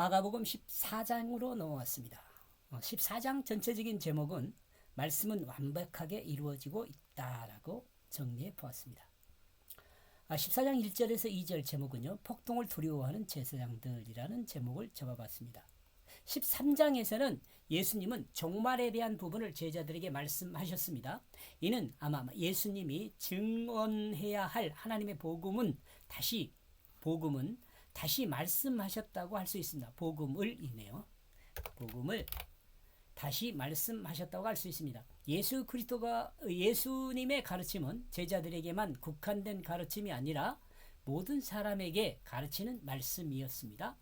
마가복음 14장으로 넘어왔습니다. 14장 전체적인 제목은 말씀은 완벽하게 이루어지고 있다라고 정리해 보았습니다. 14장 1절에서 2절 제목은요. 폭동을 두려워하는 제사장들이라는 제목을 적어봤습니다. 13장에서는 예수님은 종말에 대한 부분을 제자들에게 말씀하셨습니다. 이는 아마 예수님이 증언해야 할 하나님의 복음은 다시 복음은 다시 말씀하셨다고 할 수 있습니다. 복음을 이네요. 복음을 다시 말씀하셨다고 할 수 있습니다. 예수 그리스도가 예수님의 가르침은 제자들에게만 국한된 가르침이 아니라 모든 사람에게 가르치는 말씀이었습니다.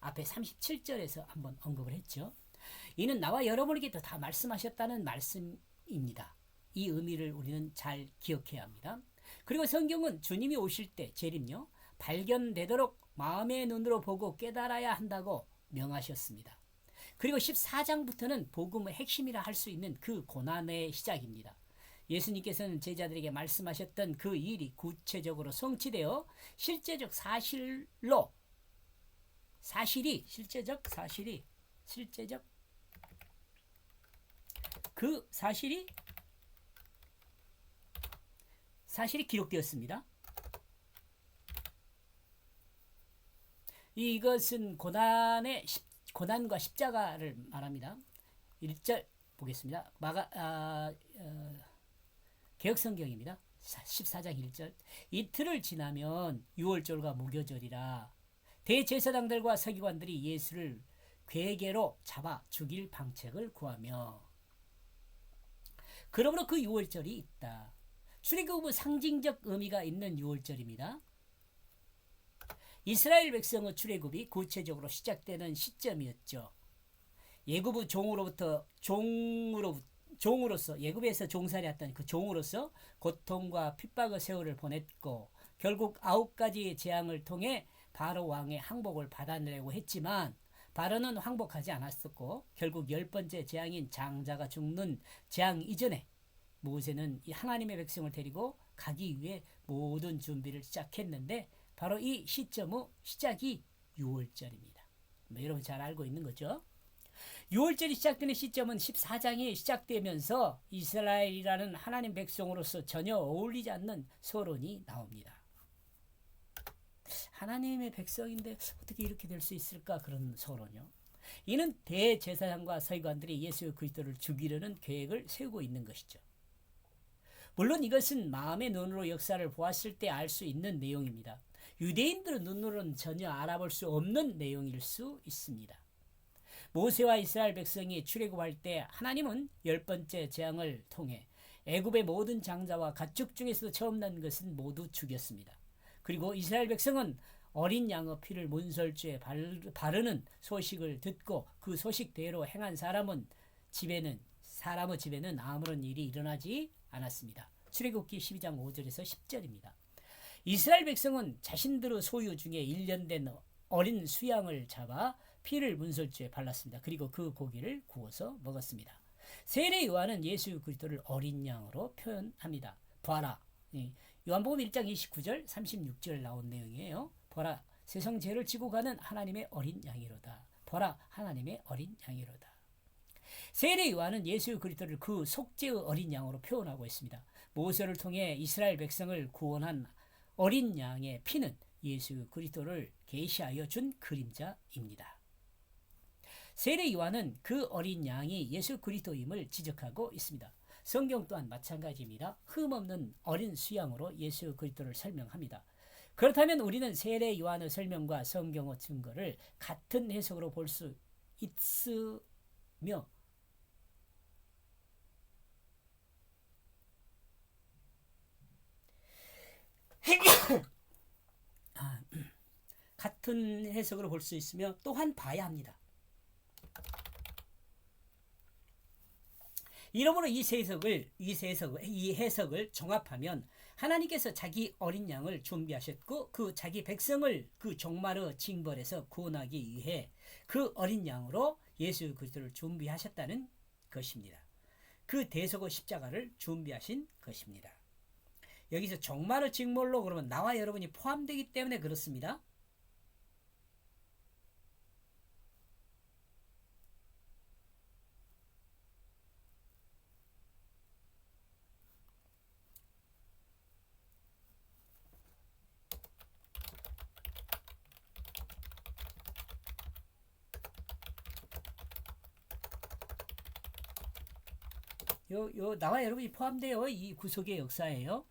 앞에 37절에서 한번 언급을 했죠. 이는 나와 여러분에게도 다 말씀하셨다는 말씀입니다. 이 의미를 우리는 잘 기억해야 합니다. 그리고 성경은 주님이 오실 때 재림요 발견되도록 마음의 눈으로 보고 깨달아야 한다고 명하셨습니다. 그리고 14장부터는 복음의 핵심이라 할 수 있는 그 고난의 시작입니다. 예수님께서는 제자들에게 말씀하셨던 그 일이 구체적으로 성취되어 실제적 사실로 사실이 실제적 사실이 실제적 그 사실이 사실이 기록되었습니다. 이것은 고난의 고난과 십자가를 말합니다. 1절 보겠습니다. 마가 아, 어, 개혁성경입니다. 14장 1절 이틀을 지나면 6월절과 무교절이라 대제사장들과 서기관들이 예수를 괴계로 잡아 죽일 방책을 구하며 그러므로 그 6월절이 있다. 출애굽은 상징적 의미가 있는 6월절입니다. 이스라엘 백성의 출애굽이 구체적으로 시작되는 시점이었죠. 예굽의 종으로부터 종으로 종으로서 예굽에서 종살이했던 그 종으로서 고통과 핍박의 세월을 보냈고 결국 아홉 가지의 재앙을 통해 바로 왕의 항복을 받아내려고 했지만 바로는 항복하지 않았었고 결국 열 번째 재앙인 장자가 죽는 재앙 이전에 모세는 하나님의 백성을 데리고 가기 위해 모든 준비를 시작했는데 바로 이 시점의 시작이 6월절입니다. 뭐 여러분 잘 알고 있는 거죠? 6월절이 시작되는 시점은 14장이 시작되면서 이스라엘이라는 하나님 백성으로서 전혀 어울리지 않는 서론이 나옵니다. 하나님의 백성인데 어떻게 이렇게 될 수 있을까 그런 서론요. 이는 대제사장과 서기관들이 예수 그리스도를 죽이려는 계획을 세우고 있는 것이죠. 물론 이것은 마음의 눈으로 역사를 보았을 때 알 수 있는 내용입니다. 유대인들의 눈으로는 전혀 알아볼 수 없는 내용일 수 있습니다. 모세와 이스라엘 백성이 출애굽할 때 하나님은 열 번째 재앙을 통해 애굽의 모든 장자와 가축 중에서 처음 난 것은 모두 죽였습니다. 그리고 이스라엘 백성은 어린 양의 피를 문설주에 바르는 소식을 듣고 그 소식대로 행한 사람은 집에는 사람의 집에는 아무런 일이 일어나지 않았습니다. 출애굽기 12장 5절에서 10절입니다. 이스라엘 백성은 자신들의 소유 중에 1년 된 어린 수양을 잡아 피를 문설주에 발랐습니다. 그리고 그 고기를 구워서 먹었습니다. 세례 요한은 예수 그리스도를 어린 양으로 표현합니다. 봐라. 요한복음 1장 29절 36절 나온 내용이에요. 보라 세상 죄를 지고 가는 하나님의 어린 양이로다. 보라 하나님의 어린 양이로다. 세례 요한은 예수 그리스도를 그 속죄의 어린 양으로 표현하고 있습니다. 모세를 통해 이스라엘 백성을 구원한 어린 양의 피는 예수 그리스도를 계시하여 준 그림자입니다. 세례 요한은 그 어린 양이 예수 그리스도임을 지적하고 있습니다. 성경 또한 마찬가지입니다. 흠없는 어린 수양으로 예수 그리스도를 설명합니다. 그렇다면 우리는 세례 요한의 설명과 성경의 증거를 같은 해석으로 볼 수 있으며 같은 해석으로 볼 수 있으며 또한 봐야 합니다. 이러므로 이 해석을 이 해석을 이 해석을 종합하면 하나님께서 자기 어린 양을 준비하셨고 그 자기 백성을 그 종말의 징벌에서 구원하기 위해 그 어린 양으로 예수 그리스도를 준비하셨다는 것입니다. 그 대속의 십자가를 준비하신 것입니다. 여기서 정말을 직물로 그러면 나와 여러분이 포함되기 때문에 그렇습니다. 요, 요, 나와 여러분이 포함되어 이 구속의 역사예요.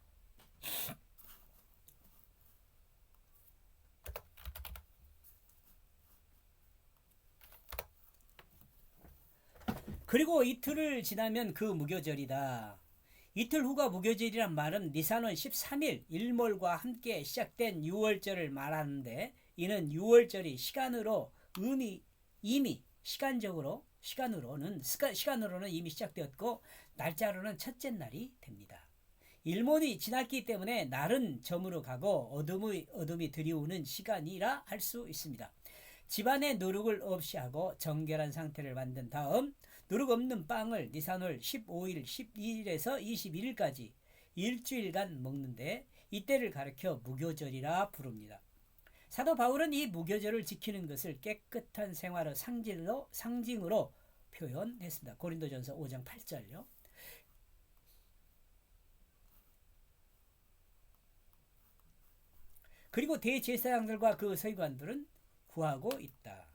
그리고 이틀을 지나면 그 무교절이다. 이틀 후가 무교절이란 말은 니산원 13일 일몰과 함께 시작된 6월절을 말하는데 이는 6월절이 시간으로 의미 이미 시간적으로 시간으로는 시간으로는 이미 시작되었고 날짜로는 첫째 날이 됩니다. 일몰이 지났기 때문에 날은 저물어 가고 어둠이 어둠이 들이오는 시간이라 할 수 있습니다. 집안의 누룩을 없이 하고 정결한 상태를 만든 다음 누룩 없는 빵을 니산월 15일, 12일에서 21일까지 일주일간 먹는데 이때를 가리켜 무교절이라 부릅니다. 사도 바울은 이 무교절을 지키는 것을 깨끗한 생활의 상징으로 표현했습니다. 고린도전서 5장 8절요. 그리고 대제사장들과 그 서기관들은 구하고 있다.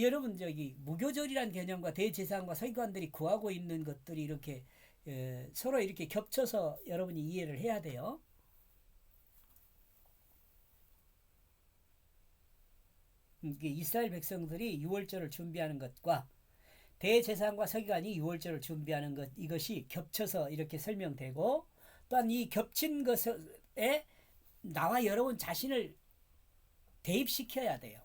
여러분 저기 무교절이란 개념과 대제사장과 서기관들이 구하고 있는 것들이 이렇게 에, 서로 이렇게 겹쳐서 여러분이 이해를 해야 돼요. 이스라엘 백성들이 유월절을 준비하는 것과 대제사장과 서기관이 유월절을 준비하는 것 이것이 겹쳐서 이렇게 설명되고 또한 이 겹친 것에 나와 여러분 자신을 대입시켜야 돼요.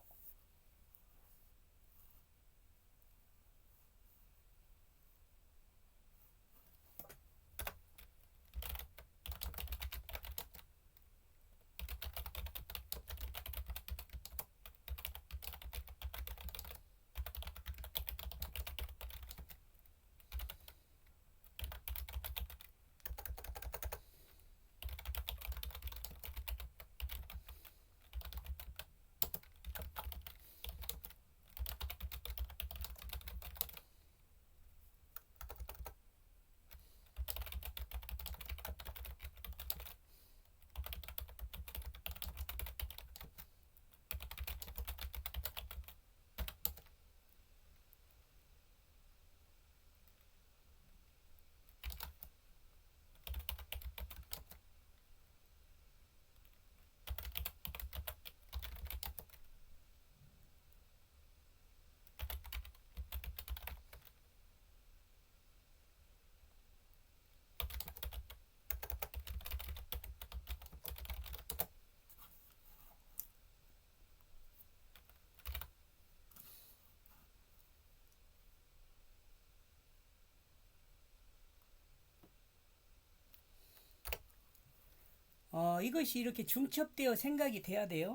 어, 이것이 이렇게 중첩되어 생각이 돼야 돼요.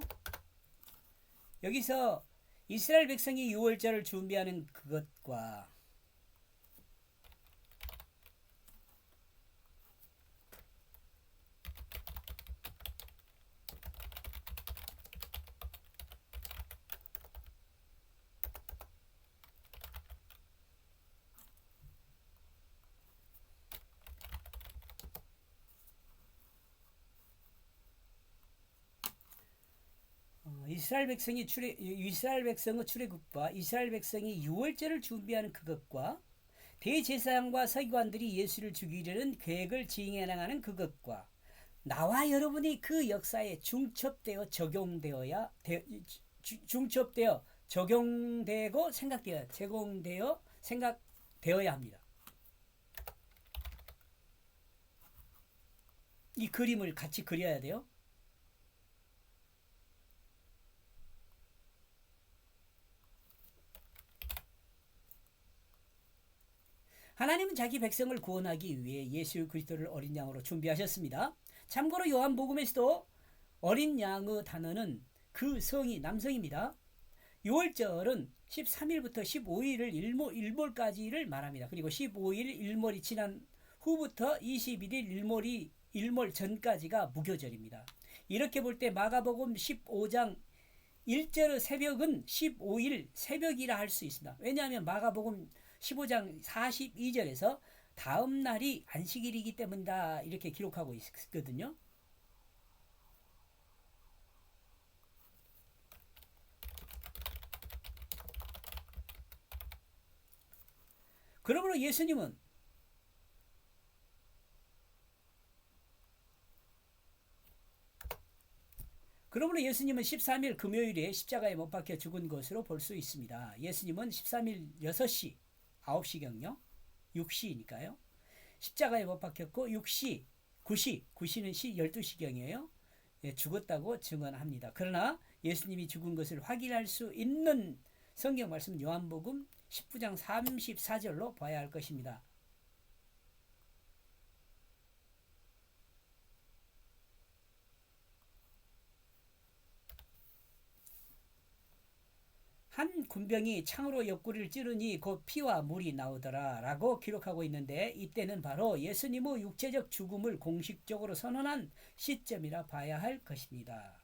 여기서 이스라엘 백성이 유월절을 준비하는 그것과 이스라엘 백성이 출애 이스라엘 백성의 출애굽과 이스라엘 백성이 유월절을 준비하는 그것과 대제사장과 서기관들이 예수를 죽이려는 계획을 진행해 나가는 그것과 나와 여러분이 그 역사에 중첩되어 적용되어야 되, 중첩되어 적용되고 생각되어 제공되어 생각되어야 합니다. 이 그림을 같이 그려야 돼요. 하나님은 자기 백성을 구원하기 위해 예수 그리스도를 어린 양으로 준비하셨습니다. 참고로 요한복음에서도 어린 양의 단어는 그 성이 남성입니다. 6월절은 13일부터 15일을 일몰, 일몰까지를 말합니다. 그리고 15일 일몰이 지난 후부터 21일 일몰이 일몰 전까지가 무교절입니다. 이렇게 볼 때 마가복음 15장 1절의 새벽은 15일 새벽이라 할 수 있습니다. 왜냐하면 마가복음 15장 42절에서 다음 날이 안식일이기 때문이다 이렇게 기록하고 있거든요. 그러므로 예수님은 그러므로 예수님은 13일 금요일에 십자가에 못 박혀 죽은 것으로 볼 수 있습니다. 예수님은 13일 6시, 9시경요. 6시니까요. 십자가에 못 박혔고 6시, 9시, 9시는 시 12시경이에요. 예, 죽었다고 증언합니다. 그러나 예수님이 죽은 것을 확인할 수 있는 성경 말씀 요한복음 19장 34절로 봐야 할 것입니다. 한 군병이 창으로 옆구리를 찌르니 곧 피와 물이 나오더라 라고 기록하고 있는데 이때는 바로 예수님의 육체적 죽음을 공식적으로 선언한 시점이라 봐야 할 것입니다.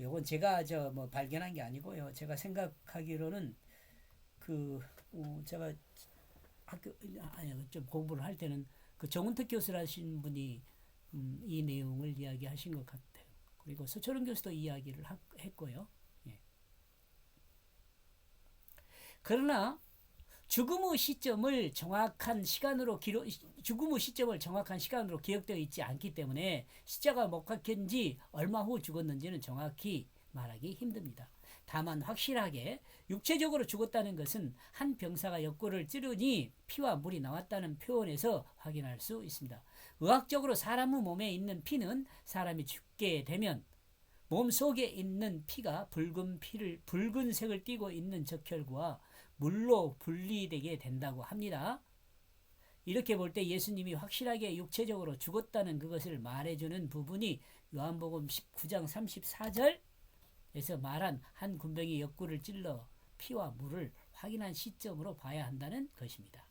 요건 제가 저 뭐 발견한 게 아니고요. 제가 생각하기로는 그 어, 제가 학교 아니 좀 공부를 할 때는 그 정은택 교수라신 분이 음, 이 내용을 이야기하신 것 같아요. 그리고 서철은 교수도 이야기를 하, 했고요. 예. 그러나 죽음의 시점을 정확한 시간으로 기록 죽음의 시점을 정확한 시간으로 기억되어 있지 않기 때문에 십자가 못 박힌 지 얼마 후 죽었는지는 정확히 말하기 힘듭니다. 다만 확실하게 육체적으로 죽었다는 것은 한 병사가 옆구를 찌르니 피와 물이 나왔다는 표현에서 확인할 수 있습니다. 의학적으로 사람의 몸에 있는 피는 사람이 죽게 되면 몸 속에 있는 피가 붉은 피를 붉은색을 띠고 있는 적혈구와 물로 분리되게 된다고 합니다. 이렇게 볼 때 예수님이 확실하게 육체적으로 죽었다는 그것을 말해주는 부분이 요한복음 19장 34절 에서 말한 한 군병이 옆구를 찔러 피와 물을 확인한 시점으로 봐야 한다는 것입니다.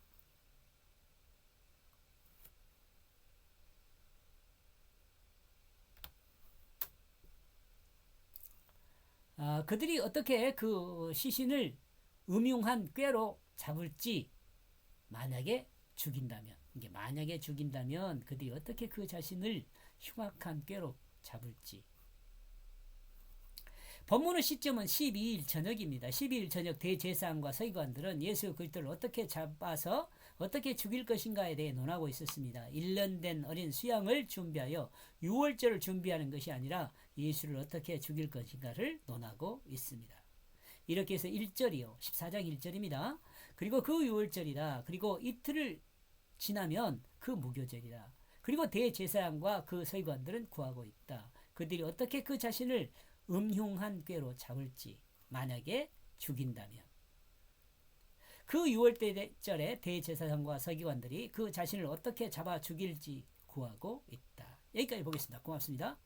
아, 그들이 어떻게 그 시신을 음흉한 꾀로 잡을지 만약에 죽인다면 이게 만약에 죽인다면 그들이 어떻게 그 자신을 흉악한 꾀로 잡을지 본문의 시점은 12일 저녁입니다. 12일 저녁 대제사장과 서기관들은 예수 그리스도를 어떻게 잡아서 어떻게 죽일 것인가에 대해 논하고 있었습니다. 1년 된 어린 수양을 준비하여 6월절을 준비하는 것이 아니라 예수를 어떻게 죽일 것인가를 논하고 있습니다. 이렇게 해서 1절이요. 14장 1절입니다. 그리고 그 6월절이다. 그리고 이틀을 지나면 그 무교절이다. 그리고 대제사장과 그 서기관들은 구하고 있다. 그들이 어떻게 그 자신을 음흉한 꾀로 잡을지 만약에 죽인다면 그 6월절에 대제사장과 서기관들이 그 자신을 어떻게 잡아 죽일지 구하고 있다. 여기까지 보겠습니다. 고맙습니다.